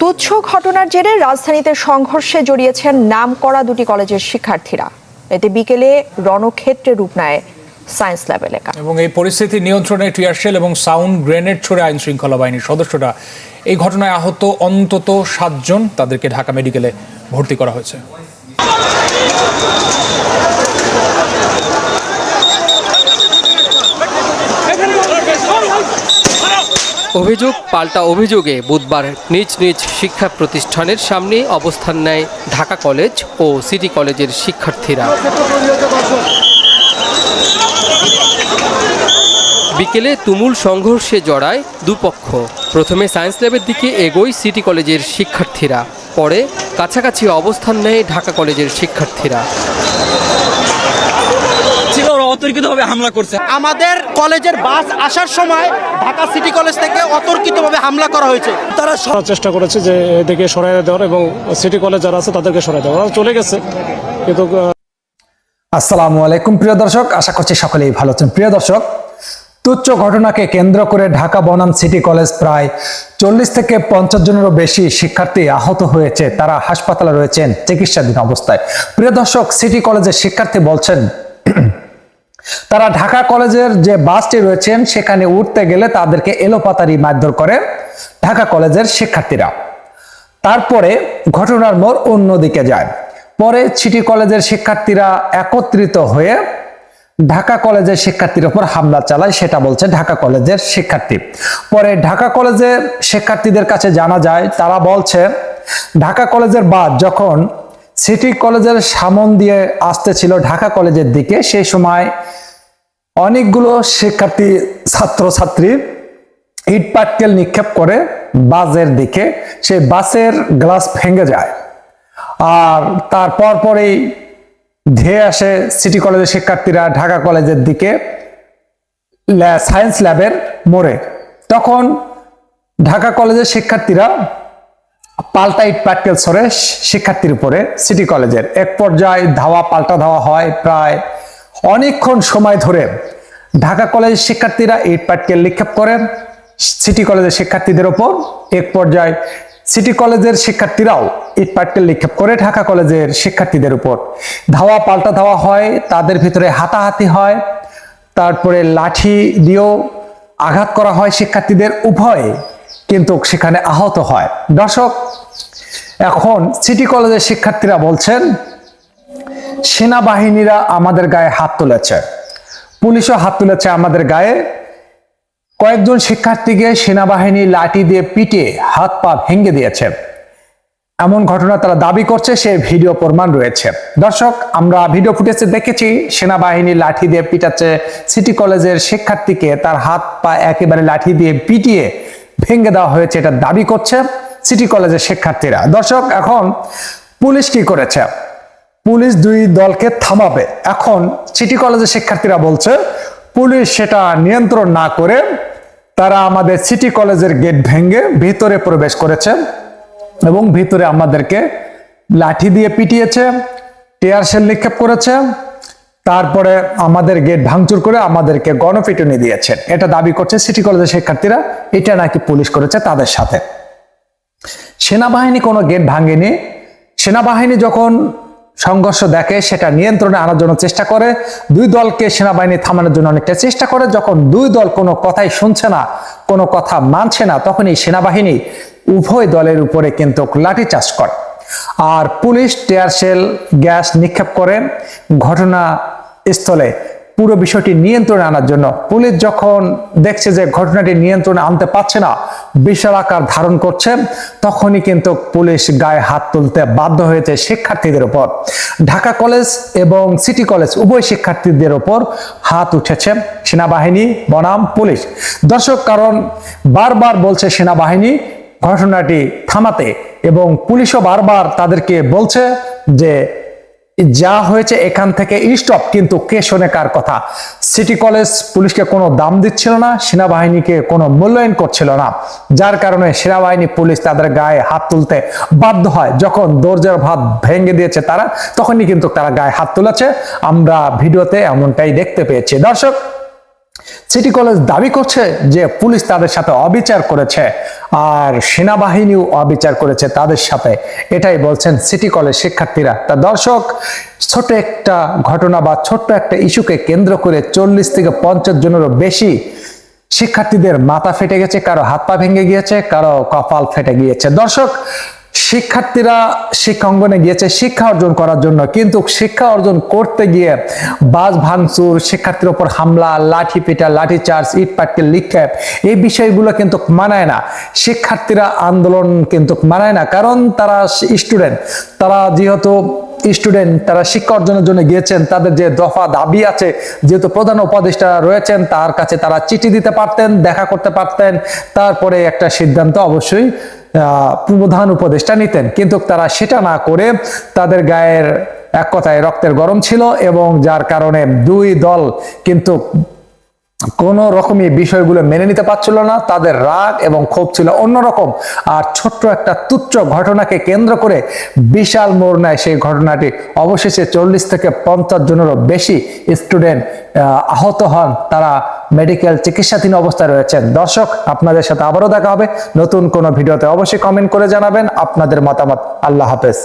তুচ্ছ ঘটনার জেরে রাজধানীতে সংঘর্ষে জড়িয়েছেন নাম করা দুটি কলেজের শিক্ষার্থীরা। এতে বিকেলে রণক্ষেত্রে রূপ নেয় সায়েন্স ল্যাব এলাকা। এবং এই পরিস্থিতি নিয়ন্ত্রণে টিয়ারশেল এবং সাউন্ড গ্রেনেড ছড়ে আইন শৃঙ্খলা বাহিনীর সদস্যরা এই ঘটনায় আহত অন্তত সাতজন তাদেরকে ঢাকা মেডিকেলে ভর্তি করা হয়েছে। অভিযোগ, পাল্টা অভিযোগে বুধবার নিজ নিজ শিক্ষা প্রতিষ্ঠানের সামনে অবস্থান নেয় ঢাকা কলেজ ও সিটি কলেজের শিক্ষার্থীরা। বিকেলে তুমুল সংঘর্ষে জড়ায় দুপক্ষ। প্রথমে সায়েন্স ল্যাবের দিকে এগোয় সিটি কলেজের শিক্ষার্থীরা, পরে কাছাকাছি অবস্থান নেয় ঢাকা কলেজের শিক্ষার্থীরা। অতর্কিতভাবে হামলা করছে। আমাদের কলেজের বাস আসার সময় ঢাকা সিটি কলেজ থেকে অতর্কিতভাবে হামলা করা হয়েছে। তারা চেষ্টা করেছে যে এদিকে সরাই দেওয়ার এবং সিটি কলেজ যারা আছে তাদেরকে সরাই দেওয়ার। ওরা চলে গেছে। কিন্তু আসসালামু আলাইকুম প্রিয় দর্শক আশা করছি সকলেই ভালো আছেন। প্রিয় দর্শক তুচ্ছ ঘটনাকে কেন্দ্র করে ঢাকা বনাম সিটি কলেজ প্রায় চল্লিশ থেকে পঞ্চাশ জনেরও বেশি শিক্ষার্থী আহত হয়েছে। তারা হাসপাতালে রয়েছেন চিকিৎসাধীন অবস্থায়। প্রিয় দর্শক সিটি কলেজের শিক্ষার্থী বলছেন তারা ঢাকা কলেজের যে বাসটি রয়েছেন, সেখানে উঠতে গেলে তাদেরকে এলোপাতারি মারধর করে ঢাকা কলেজের শিক্ষার্থীরা। তারপরে ঘটনার মোড় অন্যদিকে যায়। পরে সিটি কলেজের শিক্ষার্থীরা একত্রিত হয়ে ঢাকা কলেজের শিক্ষার্থীর উপর হামলা চালায়, সেটা বলছে ঢাকা কলেজের শিক্ষার্থী। পরে ঢাকা কলেজের শিক্ষার্থীদের কাছে জানা যায়, তারা বলছে, ঢাকা কলেজের বাদ যখন সিটি কলেজের সামন দিয়ে আসতেছিল ঢাকা কলেজের দিকে, সেই সময় অনেকগুলো শিক্ষার্থী ছাত্রছাত্রী ইট পাটকেল নিক্ষেপ করে বাসের দিকে। সে বাসের গ্লাস ভেঙে যায়। আর তারপর পরেই ধেয়ে আসে সিটি কলেজের শিক্ষার্থীরা ঢাকা কলেজের দিকে সায়েন্স ল্যাবের মোড়ে। তখন ঢাকা কলেজের শিক্ষার্থীরা পাল্টা ইট পাটকেল সরে শিক্ষার্থীর উপরে সিটি কলেজের। এক পর্যায়ে ধাওয়া, পাল্টা ধাওয়া হয় প্রায় অনেকক্ষণ সময় ধরে ঢাকা কলেজের শিক্ষার্থীরা ইট পাটকেল নিক্ষেপ করে। সিটি কলেজের শিক্ষার্থীদের ওপর এক পর্যায়ে সিটি কলেজের শিক্ষার্থীরাও ইট পাটকেল নিক্ষেপ করে ঢাকা কলেজের শিক্ষার্থীদের উপর। ধাওয়া পাল্টা ধাওয়া হয়, তাদের ভিতরে হাতাহাতি হয়, তারপরে লাঠি দিয়েও আঘাত করা হয় শিক্ষার্থীদের উভয়ে, কিন্তু সেখানে আহত হয়। দর্শক, এখন সিটি কলেজের শিক্ষার্থীরা বলছেন সেনাবাহিনীরা আমাদের গায়ে হাত তুলেছে। পুলিশও হাত তুলেছে আমাদের গায়ে। কয়েকজন শিক্ষার্থীকে সেনাবাহিনী লাঠি দিয়ে পিটে হাত পা ভেঙে দিয়েছে। এমন ঘটনা তারা দাবি করছে, সে ভিডিও প্রমাণ রয়েছে। দর্শক, আমরা ভিডিও ফুটেজে দেখেছি, সেনাবাহিনী লাঠি দিয়ে পিটাচ্ছে সিটি কলেজের শিক্ষার্থীকে। তার হাত পা একেবারে লাঠি দিয়ে পিটিয়ে ভেঙে দেওয়া হয়েছে, এটা দাবি করছে সিটি কলেজের শিক্ষার্থীরা। দর্শক, এখন পুলিশ কি করেছে? পুলিশ দুই দলকে থামাবে। এখন সিটি কলেজের শিক্ষার্থীরা বলছে, পুলিশ সেটা নিয়ন্ত্রণ না করে তারা আমাদের সিটি কলেজের গেট ভেঙে ভিতরে প্রবেশ করেছে এবং ভিতরে আমাদেরকে লাঠি দিয়ে পিটিয়েছে, টিয়ার শেল নিক্ষেপ করেছে, তারপরে আমাদের গেট ভাঙচুর করে আমাদেরকে গণপিটুনি দিয়েছে। এটা দাবি করছে সিটি কলেজের শিক্ষার্থীরা। এটা নাকি পুলিশ করেছে তাদের সাথে? সেনাবাহিনী কোনো গেট ভাঙেনি। সেনাবাহিনী যখন সংঘর্ষ দেখে সেটা নিয়ন্ত্রণে আনার জন্য চেষ্টা করে। দুই দলকে সেনাবাহিনী থামানোর জন্য অনেকটা চেষ্টা করে। যখন দুই দল কোনো কথাই শুনছে না, কোনো কথা মানছে না, তখনই সেনাবাহিনী উভয় দলের উপরে কিন্তু লাঠিচার্জ করে। আর পুলিশ টেয়ারশেল গ্যাস নিক্ষেপ করে। ঘটনা স্থলে পুরো বিষয়টি নিয়ন্ত্রণে আনার জন্য। পুলিশ যখন দেখছে যে ঘটনাটি নিয়ন্ত্রণে আনতে পারছে না, বিশাল আকার ধারণ করছে, তখনই কিন্তু পুলিশ গায়ে হাত তুলতে বাধ্য হয়েছে শিক্ষার্থীদের উপর। ঢাকা কলেজ এবং সিটি কলেজ উভয় শিক্ষার্থীদের উপর হাত উঠেছে। সেনাবাহিনী, বনাম পুলিশ। দর্শক, কারণ বারবার বলছে সেনাবাহিনী, ঘটনাটি থামাতে এবং পুলিশও বারবার তাদেরকে বলছে যে যা হয়েছে এখান থেকে স্টপ কিন্তু কে শোনে কার কথা? সিটি কলেজ পুলিশকে কোনো দাম দিচ্ছিল না, সেনাবাহিনীকে কোনো মূল্যায়ন করছিল না। যার কারণে সেনাবাহিনী পুলিশ তাদের গায়ে হাত তুলতে বাধ্য হয়। যখন দরজার ভাত ভেঙে দিয়েছে তারা, তখনই কিন্তু তারা গায়ে হাত তুলেছে। আমরা ভিডিওতে এমনটাই দেখতে পেয়েছি। দর্শক সিটি কলেজ দাবি করছে যে পুলিশ তাদের সাথে অবিচার করেছে আর সেনাবাহিনীও অবিচার করেছে তাদের সাথে। এটাই বলছেন সিটি কলেজ শিক্ষার্থীরা। তা দর্শক ছোট একটা ঘটনা বা ছোট্ট একটা ইস্যুকে কেন্দ্র করে চল্লিশ থেকে পঞ্চাশ জনেরও বেশি শিক্ষার্থীদের মাথা ফেটে গেছে, কারও হাত পা ভেঙে গিয়েছে, কারও কপাল ফেটে গিয়েছে। দর্শক শিক্ষার্থীরা শিক্ষা অঙ্গনে গিয়েছে, শিক্ষা অর্জন করার জন্য। কিন্তু শিক্ষা অর্জন করতে গিয়ে বাস ভাঙচুর, শিক্ষার্থীর ওপর হামলা, লাঠি পিটা, লাঠি চার্জ, ইট পাটকে নিক্ষেপ, এই বিষয়গুলো কিন্তু মানায় না। শিক্ষার্থীরা আন্দোলন কিন্তু মানায় না, কারণ তারা স্টুডেন্ট, তারা যেহেতু স্টুডেন্ট তারা শিক্ষা অর্জনের জন্য গিয়েছেন, তাদের যে দফা দাবি আছে, যেহেতু প্রধান উপদেষ্টা রয়েছেন, তার কাছে তারা চিঠি দিতে পারতেন, দেখা করতে পারতেন, তারপরে একটা সিদ্ধান্ত অবশ্যই প্রধান উপদেষ্টা নিতেন। কিন্তু তারা সেটা না করে তাদের গায়ের এক কথায় রক্তের গরম ছিল এবং যার কারণে দুই দল কিন্তু কোন রকমই বিষয়গুলো মেনে নিতে পারছিল না, তাদের রাগ এবং ক্ষোভ ছিল অন্যরকম। আর ছোট্ট একটা তুচ্ছ ঘটনাকে কেন্দ্র করে বিশাল মোড় নেয় সেই ঘটনাটি অবশেষে চল্লিশ থেকে পঞ্চাশ জনেরও বেশি স্টুডেন্ট আহত হন। তারা মেডিকেল চিকিৎসাধীন অবস্থায় রয়েছেন। দর্শক, আপনাদের সাথে আবারও দেখা হবে। নতুন কোনো ভিডিওতে অবশ্যই কমেন্ট করে জানাবেন। আপনাদের মতামত আল্লাহ হাফেজ।